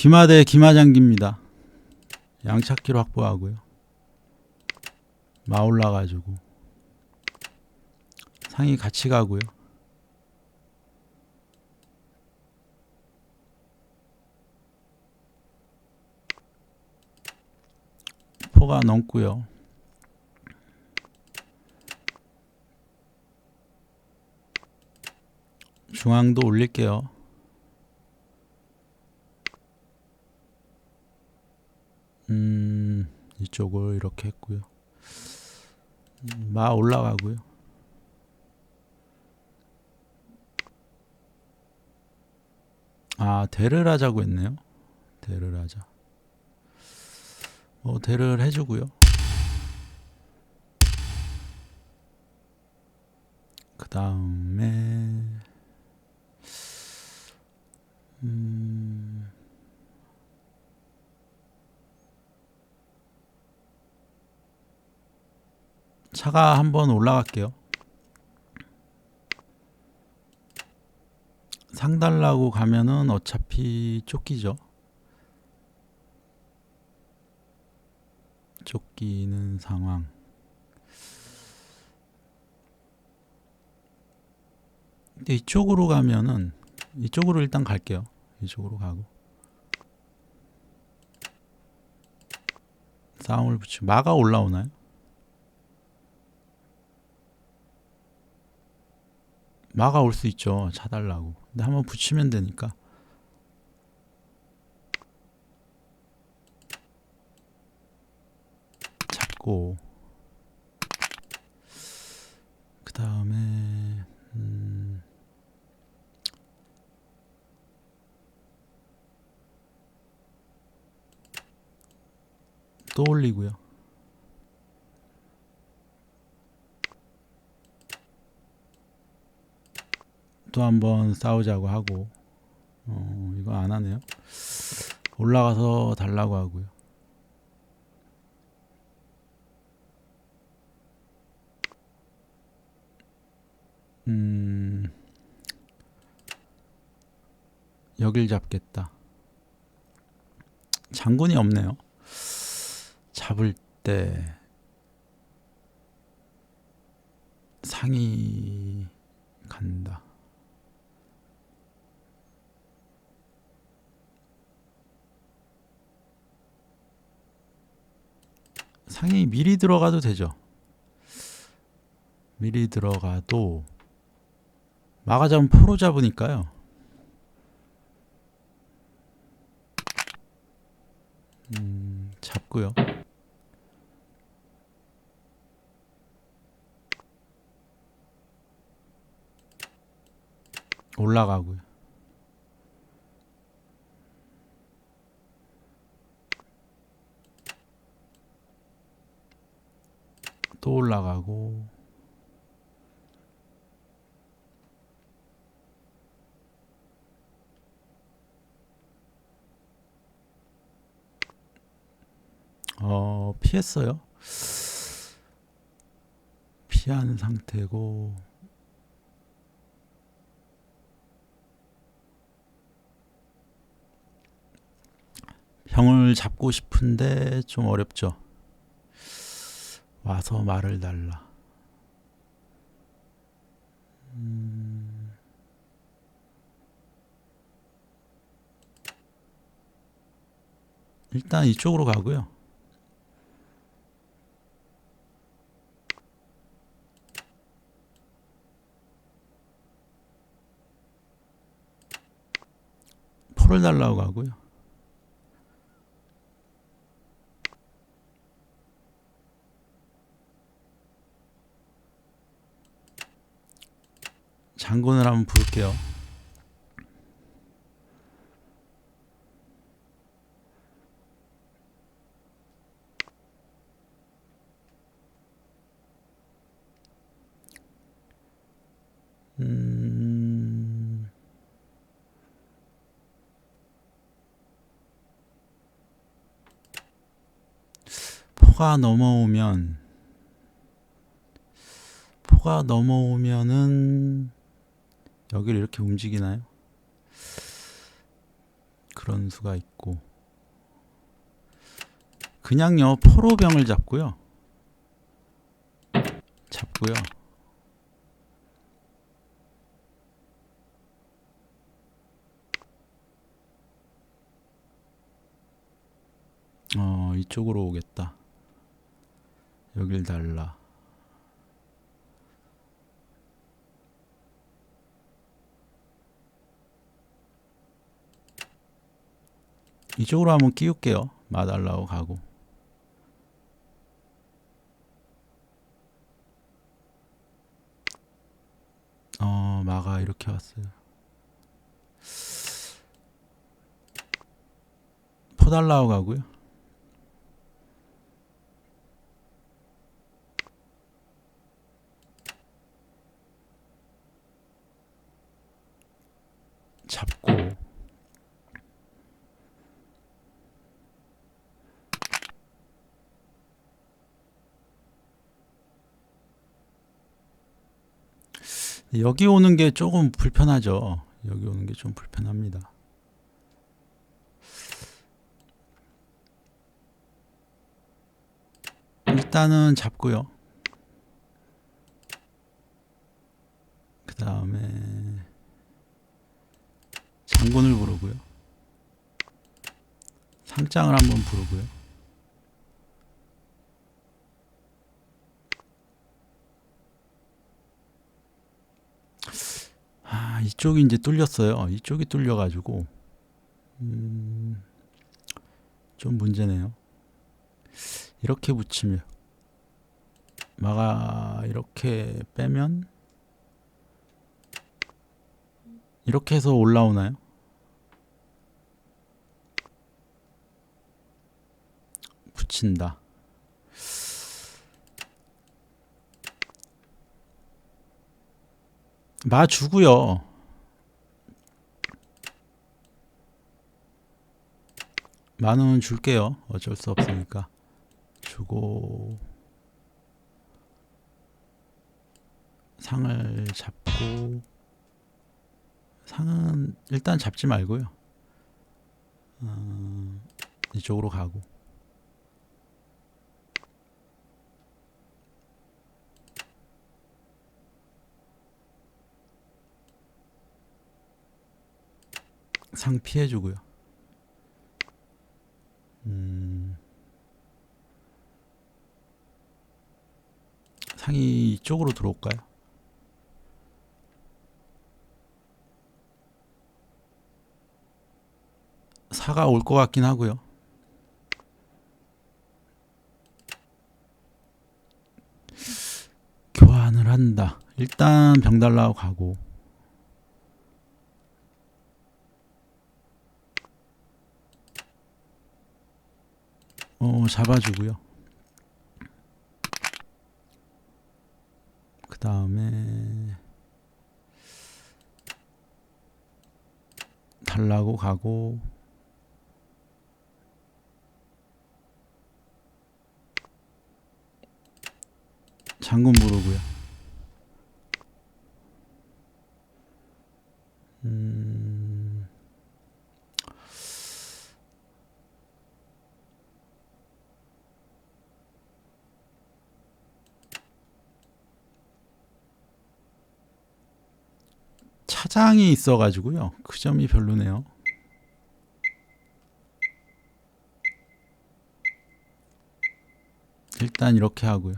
기마대 기마장기입니다. 양찾기로 확보하고요. 마 올라 가지고 상이 같이 가고요. 포가 넘고요. 중앙도 올릴게요. 이쪽을 이렇게 했고요. 음, 마 올라가고요. 아, 대를 하자고 했네요. 대를 하자. 뭐 대를 해주고요. 그 다음에 음, 차가 한번 올라갈게요. 상 달라고 가면은 어차피 쫓기죠. 쫓기는 상황. 근데 이쪽으로 가면은 이쪽으로 일단 갈게요. 이쪽으로 가고 싸움을 붙이고 마가 올라오나요? 마가 올수 있죠. 차달라고. 근데 한번 붙이면 되니까. 잡고 그 다음에 음, 또 올리고요. 또 한번 싸우자고 하고 어, 이거 안 하네요. 올라가서 달라고 하고요. 음, 여길 잡겠다. 장군이 없네요. 잡을 때 상이 간다. 상이 미리 들어가도 되죠. 미리 들어가도 마가 잡으면 포로 잡으니까요. 음, 잡고요. 올라가고요. 또 올라가고 어 피했어요. 피한 상태고 병을 잡고 싶은데 좀 어렵죠. 와서 말을 달라. 음, 일단 이쪽으로 가고요. 포를 달라고 가고요. 장군을 한번 부를게요. 음, 포가 넘어오면 포가 넘어오면은 여기를 이렇게 움직이나요? 그런 수가 있고. 그냥요 포로병을 잡고요. 잡고요. 어 이쪽으로 오겠다. 여길 달라 이쪽으로 한번 끼울게요. 마달라고 가고 어 마가 이렇게 왔어요. 포달라고 가고요 잡고 여기 오는 게 조금 불편하죠. 여기 오는 게 좀 불편합니다. 일단은 잡고요. 그 다음에 장군을 부르고요. 상장을 한번 부르고요. 아, 이쪽이 이제 뚫렸어요. 이쪽이 뚫려가지고, 음, 좀 문제네요. 이렇게 붙이면, 마가 이렇게 빼면, 이렇게 해서 올라오나요? 붙인다. 마 주고요. 만 원 줄게요. 어쩔 수 없으니까 주고 상을 잡고 상은 일단 잡지 말고요. 어, 이쪽으로 가고 상 피해주고요. 음, 상 이 이쪽으로 들어올까요? 사가 올 것 같긴 하고요. 교환을 한다. 일단 병달라고 가고 어 잡아주고요. 그 다음에 달라고 가고 장군 부르고요. 음, 차장이 있어가지고요. 그 점이 별로네요. 일단 이렇게 하고요.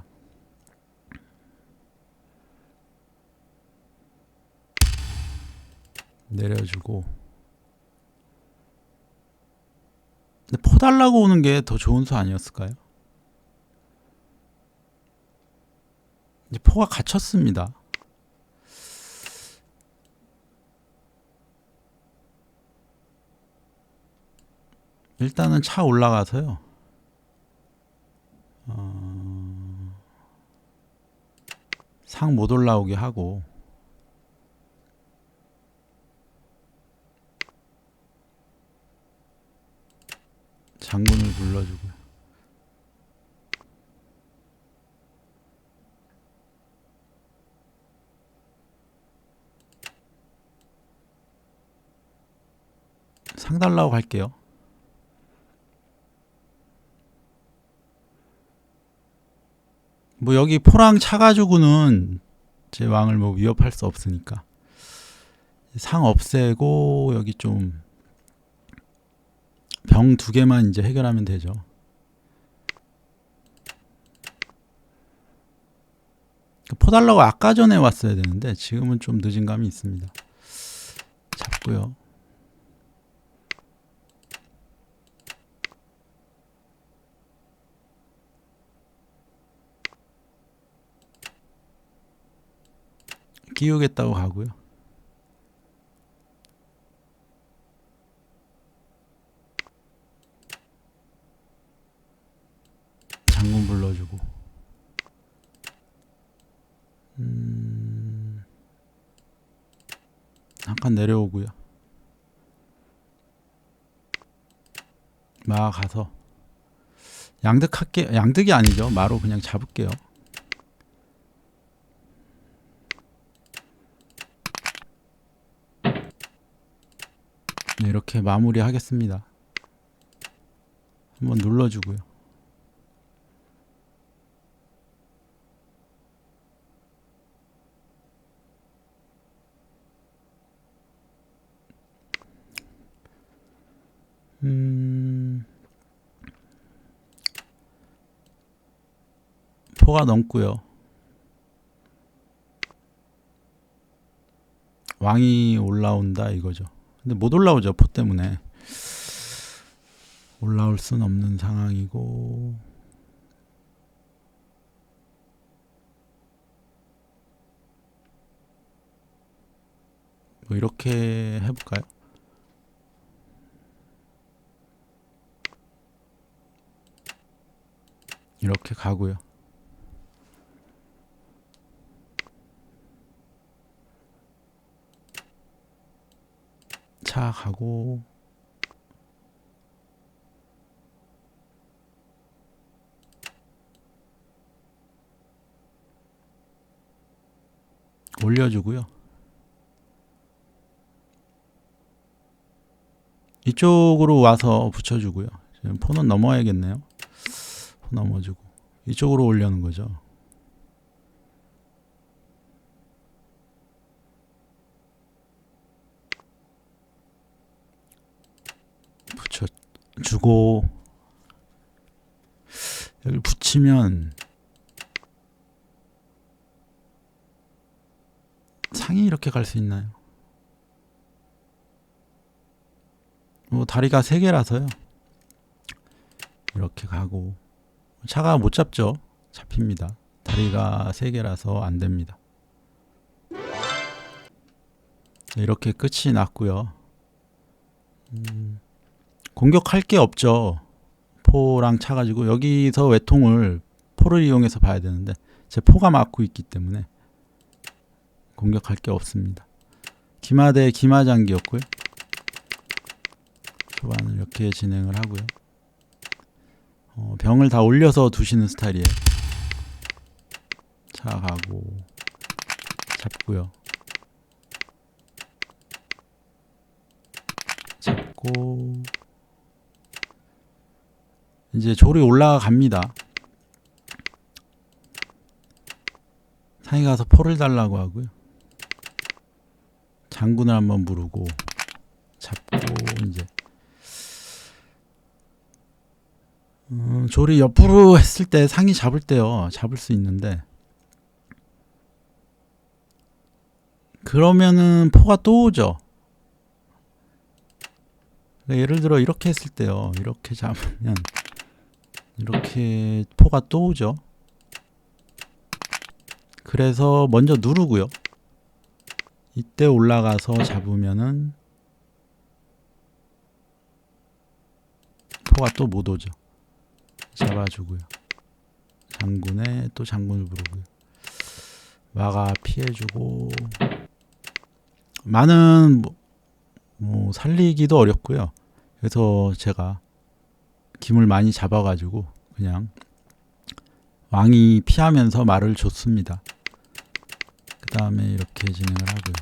내려주고 근데 포 달라고 오는 게 더 좋은 수 아니었을까요? 이제 포가 갇혔습니다. 일단은 차 올라가서요. 어... 상 못 올라오게 하고 장군을 불러주고요. 상상 달라고 갈게요. 뭐 여기 포랑 차가지고는 제 왕을 뭐 위협할 수 없으니까 상 없애고 여기 좀 병 두 개만 이제 해결하면 되죠. 포 달라고 아까 전에 왔어야 되는데 지금은 좀 늦은 감이 있습니다. 잡고요. 끼우겠다고 가고요. 장군 불러주고. 음, 잠깐 내려오고요. 마 가서 양득할게 양득이 아니죠. 마로 그냥 잡을게요. 네, 이렇게 마무리하겠습니다. 한번 눌러주고요. 음, 포가 넘고요. 왕이 올라온다 이거죠. 근데 못 올라오죠 포 때문에 올라올 순 없는 상황이고 뭐 이렇게 해볼까요? 이렇게 가고요. 차 가고 올려주고요. 이쪽으로 와서 붙여주고요. 지금 포는 넘어야겠네요. 포 넘어주고 이쪽으로 올려는 거죠. 붙여 주고 여기 붙이면 상이 이렇게 갈 수 있나요? 뭐 다리가 세 개라서요. 이렇게 가고 차가 못 잡죠. 잡힙니다. 다리가 세 개라서 안 됩니다. 이렇게 끝이 났고요. 음, 공격할 게 없죠. 포랑 차가지고 여기서 외통을 포를 이용해서 봐야 되는데 제 포가 막고 있기 때문에 공격할 게 없습니다. 기마대 기마장기였고요. 초반을 이렇게 진행을 하고요. 어, 병을 다 올려서 두시는 스타일이에요. 차 가고 잡고요. 잡고 이제 조리 올라갑니다. 상이 가서 포를 달라고 하고요. 장군을 한번 부르고 잡고 이제 음, 조리 옆으로 했을 때 상이 잡을 때요 잡을 수 있는데 그러면은 포가 또 오죠. 그러니까 예를 들어 이렇게 했을 때요 이렇게 잡으면 이렇게 포가 또 오죠. 그래서 먼저 누르고요. 이때 올라가서 잡으면은 포가 또 못 오죠. 잡아주고요. 장군에 또 장군을 부르고요. 마가 피해주고 많은 뭐, 뭐 살리기도 어렵고요. 그래서 제가 김을 많이 잡아가지고 그냥 왕이 피하면서 말을 줬습니다. 그 다음에 이렇게 진행을 하고요.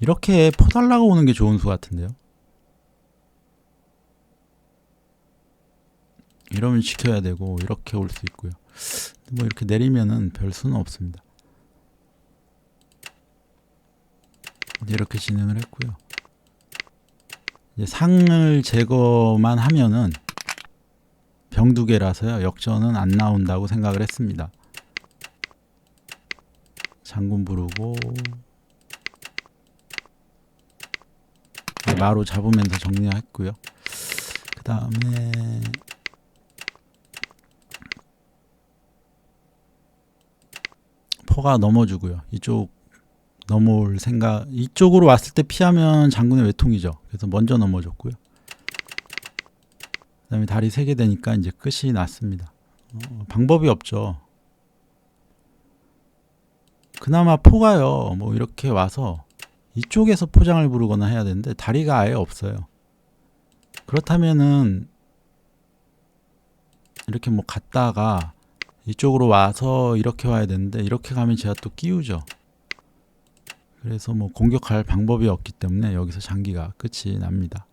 이렇게 포달라고 오는 게 좋은 수 같은데요. 이러면 지켜야 되고 이렇게 올 수 있고요. 뭐 이렇게 내리면은 별 수는 없습니다. 이렇게 진행을 했고요. 이제 상을 제거만 하면은 병 두 개라서요. 역전은 안 나온다고 생각을 했습니다. 장군 부르고 네, 마루 잡으면서 정리했고요. 그 다음에 포가 넘어주고요. 이쪽 넘어올 생각 이쪽으로 왔을 때 피하면 장군의 외통이죠. 그래서 먼저 넘어졌고요. 그 다음에 다리 세개 되니까 이제 끝이 났습니다. 어, 방법이 없죠. 그나마 포가요. 뭐 이렇게 와서 이쪽에서 포장을 부르거나 해야 되는데 다리가 아예 없어요. 그렇다면은 이렇게 뭐 갔다가 이쪽으로 와서 이렇게 와야 되는데 이렇게 가면 제가 또 끼우죠. 그래서 뭐 공격할 방법이 없기 때문에 여기서 장기가 끝이 납니다.